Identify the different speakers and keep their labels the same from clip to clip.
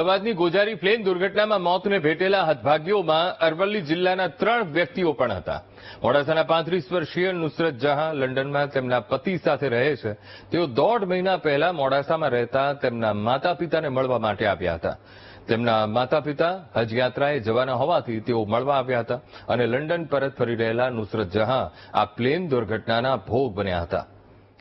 Speaker 1: અમદાવાદની ગોજારી પ્લેન દુર્ઘટનામાં મોતને ભેટેલા હતભાગ્યોમાં અરવલ્લી જિલ્લાના ત્રણ વ્યક્તિઓ પણ હતા. મોડાસાના પાંત્રીસ વર્ષીય નુસરત જહાં લંડનમાં તેમના પતિ સાથે રહે છે. તેઓ દોઢ મહિના પહેલા મોડાસામાં રહેતા તેમના માતા પિતાને મળવા માટે આવ્યા હતા. તેમના માતા પિતા હજ યાત્રાએ જવાના હોવાથી તેઓ મળવા આવ્યા હતા અને લંડન પરત ફરી રહેલા નુસરત જહાં આ પ્લેન દુર્ઘટનાના ભોગ બન્યા હતા.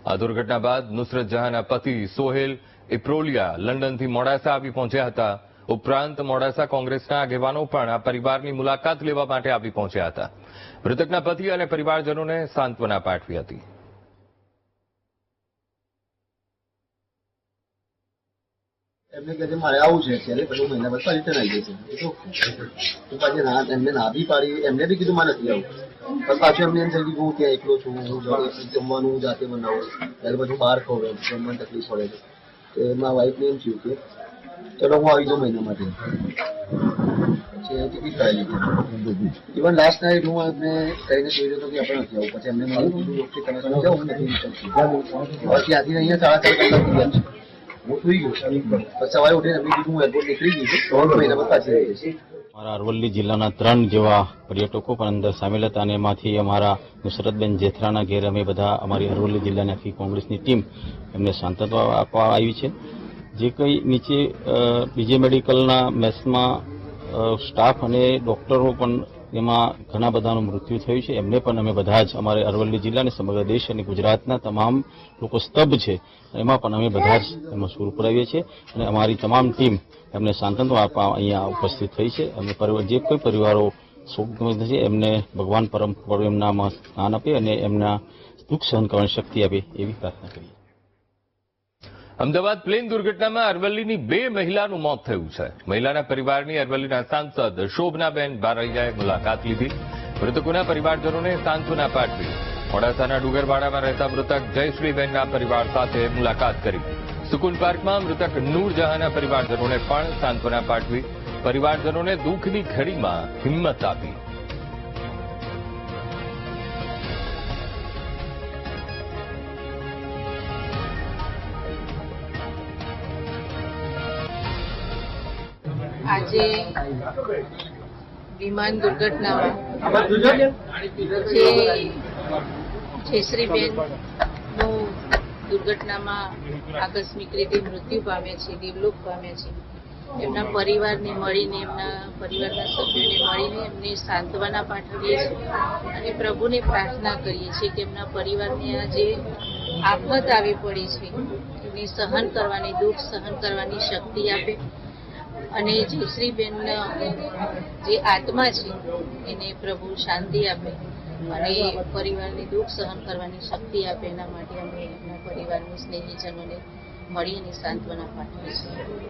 Speaker 1: આ દુર્ઘટના બાદ નુસરત જહાંના પતિ સોહેલ ઇપ્રોલિયા લંડનથી મોડાસા આવી પહોંચ્યા હતા. ઉપરાંત મોડાસા કોંગ્રેસના આગેવાનો પણ આ પરિવારની મુલાકાત લેવા માટે આવી પહોંચ્યા હતા. મૃતકના પતિ અને પરિવારજનોને સાંત્વના પાઠવી હતી.
Speaker 2: એમને કહે મારે આવું છે ત્યારે પછી મહિના પછી રિટર્ન આવી જશે પાછી એમને ના બી પાડી, એમને બી કીધું, મારે નથી આવું. પણ પાછું એમને એમ થઈ હું ત્યાં એકલો છું હું જમવાનું હું જાતે બનાવું. ત્યારે પછી હું બહાર ખાઉં એમ જમવાની તકલીફ પડે છે. તો એમાં વાઈફને એમ થયું કે ચલો હું આવી જાઉં મહિના માટે. પછી ટિકિટ કરાવી લીધી. ઇવન લાસ્ટ નાઇટ હું એમને કહીને જોઈ રહ્યો કે આપણે નથી આવું પછી એમને કે તમે તમે જાઓ હું નથી ત્યાંથી અહીંયા સાડા ચાર કલાક ગયા છે. હું સુઈ ગયો. પછી સવારે ઉઠીને એમને કીધું હું એરપોર્ટ નીકળી ગયું છું. ત્રણ મહિના પાછી આવી જઈશ.
Speaker 3: અમારા અરવલ્લી જિલ્લાના ત્રણ જેવા પર્યટકો પણ અંદર સામેલ હતા અને એમાંથી અમારા નુસરતબેન જેથરાના ઘેર અમે બધા અમારી અરવલ્લી જિલ્લાની આખી કોંગ્રેસની ટીમ એમને સાંત્વના આપવા આવી છે. જે કંઈ નીચે બીજે મેડિકલના મેસમાં સ્ટાફ અને ડોક્ટરો પણ એમાં ઘણા બધાનું મૃત્યુ થયું છે. એમને પણ અમે બધા જ અમારે અરવલ્લી જિલ્લાને સમગ્ર દેશ અને ગુજરાતના તમામ લોકો સ્તબ્ધ છે. એમાં પણ અમે બધા જ એમાં સૂર પુરાવીએ છીએ અને અમારી તમામ ટીમ એમને સાંત્વના આપવા અહીંયા ઉપસ્થિત થઈ છે. અને જે કોઈ પરિવારો શોકગ્રસ્ત છે, એમને ભગવાન પરમ પર એમનામાં સ્નાન આપે અને એમના દુઃખ સહન કરવાની શક્તિ આપે એવી પ્રાર્થના કરીએ.
Speaker 1: અમદાવાદ પ્લેન દુર્ઘટનામાં અરવલ્લીની બે મહિલાનું મોત થયું છે. મહિલાના પરિવારની અરવલ્લીના સાંસદ શોભનાબેન બારૈયાએ મુલાકાત લીધી. મૃતકોના પરિવારજનોને સાંત્વના પાઠવી. મોડાસાના ડુગરવાડામાં રહેતા મૃતક જયશ્રીબેનના પરિવાર સાથે મુલાકાત કરી. સુકુન પાર્કમાં મૃતક નૂરજહાંના પરિવારજનોને પણ સાંત્વના પાઠવી. પરિવારજનોને દુઃખની ઘડીમાં હિંમત આપી.
Speaker 4: આજે વિમાન દુર્ઘટનામાં જે જયશ્રીબેન દુર્ઘટનામાં આકસ્મિક રીતે મૃત્યુ પામ્યા છે દેવલોક પામ્યા છે. એમના પરિવારને મળીને, એમના પરિવારના સભ્યોને મળીને એમને સાંત્વના પાઠવીએ છીએ અને પ્રભુને પ્રાર્થના કરીએ છીએ કે એમના પરિવારને આ જે આફત આવી પડી છે એને સહન કરવાની, દુઃખ સહન કરવાની શક્તિ આપે. અને જયશ્રીબેનના જે આત્મા છે, એને પ્રભુ શાંતિ આપે અને પરિવારની દુઃખ સહન કરવાની શક્તિ આપે, એના માટે અમે એમના પરિવારની સ્નેહીજનોને મળીને સાંત્વના પાઠવીએ છીએ.